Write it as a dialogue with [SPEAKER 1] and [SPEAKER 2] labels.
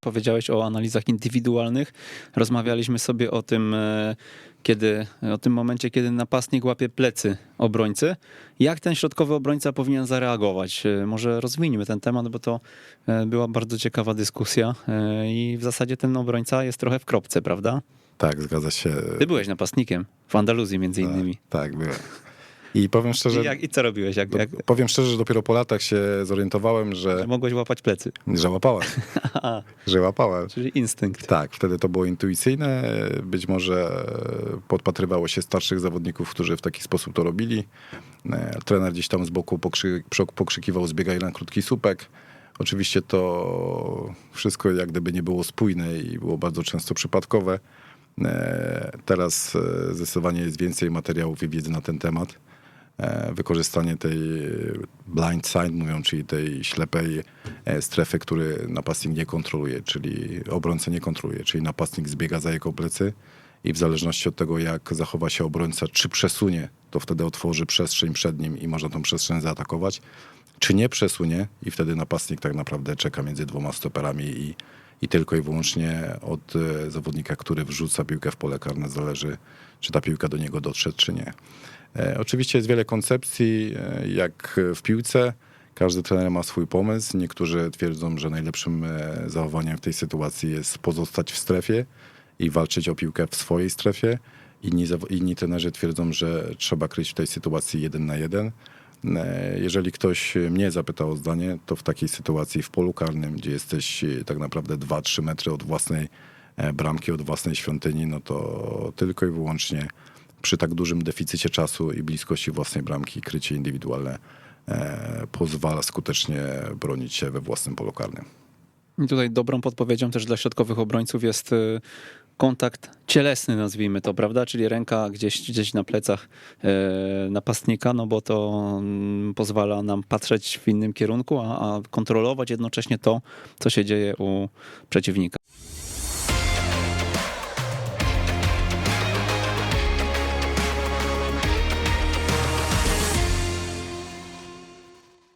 [SPEAKER 1] powiedziałeś o analizach indywidualnych. Rozmawialiśmy sobie o tym, e, kiedy, o tym momencie, kiedy napastnik łapie plecy obrońcy. Jak ten środkowy obrońca powinien zareagować? E, Może rozwiniemy ten temat, bo to e, była bardzo ciekawa dyskusja i w zasadzie ten obrońca jest trochę w kropce, prawda?
[SPEAKER 2] Tak, zgadza się.
[SPEAKER 1] Ty byłeś napastnikiem w Andaluzji między innymi.
[SPEAKER 2] Tak, byłem. I powiem szczerze,
[SPEAKER 1] I, jak, I co robiłeś? Jak, jak,
[SPEAKER 2] powiem szczerze, że dopiero po latach się zorientowałem, że,
[SPEAKER 1] że mogłeś łapać plecy?
[SPEAKER 2] że łapałem. że łapałem.
[SPEAKER 1] Czyli instynkt.
[SPEAKER 2] Tak, wtedy to było intuicyjne. Być może podpatrywało się starszych zawodników, którzy w taki sposób to robili. E, Trener gdzieś tam z boku pokrzy, pokrzykiwał zbiegaj na krótki słupek. Oczywiście to wszystko jak gdyby nie było spójne i było bardzo często przypadkowe. E, Teraz e, zdecydowanie jest więcej materiałów i wiedzy na ten temat. E, Wykorzystanie tej blind side, mówią, czyli tej ślepej e, strefy, który napastnik nie kontroluje, czyli obrońca nie kontroluje, czyli napastnik zbiega za jego plecy i w zależności od tego, jak zachowa się obrońca, czy przesunie, to wtedy otworzy przestrzeń przed nim i można tą przestrzeń zaatakować, czy nie przesunie i wtedy napastnik tak naprawdę czeka między dwoma stoperami i, i tylko i wyłącznie od e, zawodnika, który wrzuca piłkę w pole karne zależy, czy ta piłka do niego dotrze, czy nie. E, Oczywiście jest wiele koncepcji, e, jak w piłce. Każdy trener ma swój pomysł. Niektórzy twierdzą, że najlepszym zachowaniem w tej sytuacji jest pozostać w strefie i walczyć o piłkę w swojej strefie. Inni, inni trenerzy twierdzą, że trzeba kryć w tej sytuacji jeden na jeden. E, Jeżeli ktoś mnie zapytał o zdanie, to w takiej sytuacji w polu karnym, gdzie jesteś e, tak naprawdę 2-3 metry od własnej e, bramki, od własnej świątyni, no to tylko i wyłącznie przy tak dużym deficycie czasu i bliskości własnej bramki krycie indywidualne pozwala skutecznie bronić się we własnym polu karnym.
[SPEAKER 1] I tutaj dobrą podpowiedzią też dla środkowych obrońców jest kontakt cielesny, nazwijmy to, prawda? Czyli ręka gdzieś, gdzieś na plecach e, napastnika, no bo to mm, pozwala nam patrzeć w innym kierunku, a, a kontrolować jednocześnie to, co się dzieje u przeciwnika.